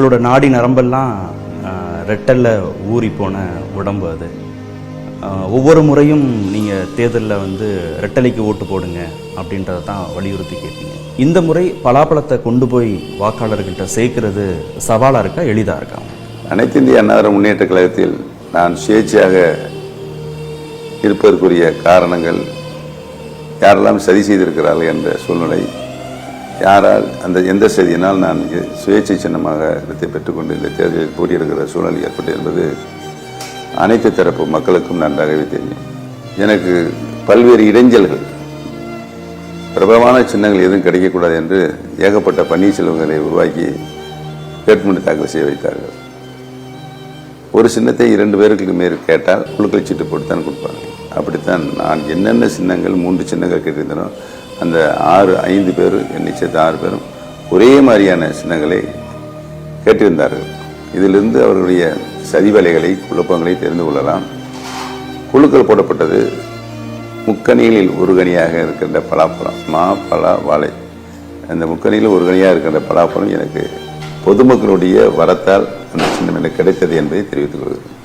உங்களோட நாடி நரம்பெல்லாம் ரெட்டலில் ஊறி போன உடம்பு அது. ஒவ்வொரு முறையும் நீங்கள் தேர்தலில் வந்து ரெட்டலைக்கு ஓட்டு போடுங்க அப்படின்றத தான் வலியுறுத்தி கேட்பீங்க இந்த முறை பலாப்பழத்தை கொண்டு போய் வாக்காளர்கள்ட்ட சேர்க்கிறது சவாலாக இருக்கா எளிதாக இருக்கா? அனைத்து இந்திய அன்னார முன்னேற்ற கழகத்தில் நான் சுயேட்சையாக இருப்பதற்குரிய காரணங்கள் யாரெல்லாம் சரி செய்திருக்கிறார்கள் என்ற சூழ்நிலை யாரால் அந்த எந்த செய்தியினால் நான் சுயேட்சை சின்னமாக இடத்தை பெற்றுக்கொண்டு இந்த தேர்தலில் போட்டியிடுகிற சூழல் ஏற்பட்டது என்பது அனைத்து தரப்பு மக்களுக்கும் நன்றாகவே தெரியும் எனக்கு பல்வேறு இடைஞ்சல்கள் பிரபலமான சின்னங்கள் எதுவும் கிடைக்கக்கூடாது என்று ஏகப்பட்ட பன்னீர்செல்வங்களை உருவாக்கி வேட்புமனு தாக்கல் செய்ய வைத்தார்கள். ஒரு சின்னத்தை இரண்டு பேருக்கு மேல் கேட்டால் குழுக்கள் சீட்டு போட்டு தான் கொடுப்பாங்க. அப்படித்தான் நான் என்னென்ன சின்னங்கள் மூன்று சின்னங்கள் கேட்டிருந்தனோ அந்த ஆறு ஐந்து பேர் என்னை சேர்த்த ஆறு பேரும் ஒரே மாதிரியான சின்னங்களை கேட்டிருந்தார்கள். இதிலிருந்து அவர்களுடைய சதிவேலைகளை குழப்பங்களை தெரிந்து கொள்ளலாம். குழுக்கள் போடப்பட்டது. முக்கணிகளில் ஒரு கனியாக இருக்கின்ற பலாப்பழம் மா பலா வாழை. அந்த முக்கணியில் ஒரு கனியாக இருக்கின்ற பலாப்பழம் எனக்கு பொதுமக்களுடைய வரத்தால் அந்த சின்னம் எனக்கு கிடைத்தது என்பதை தெரிவித்துக் கொள்கிறேன்.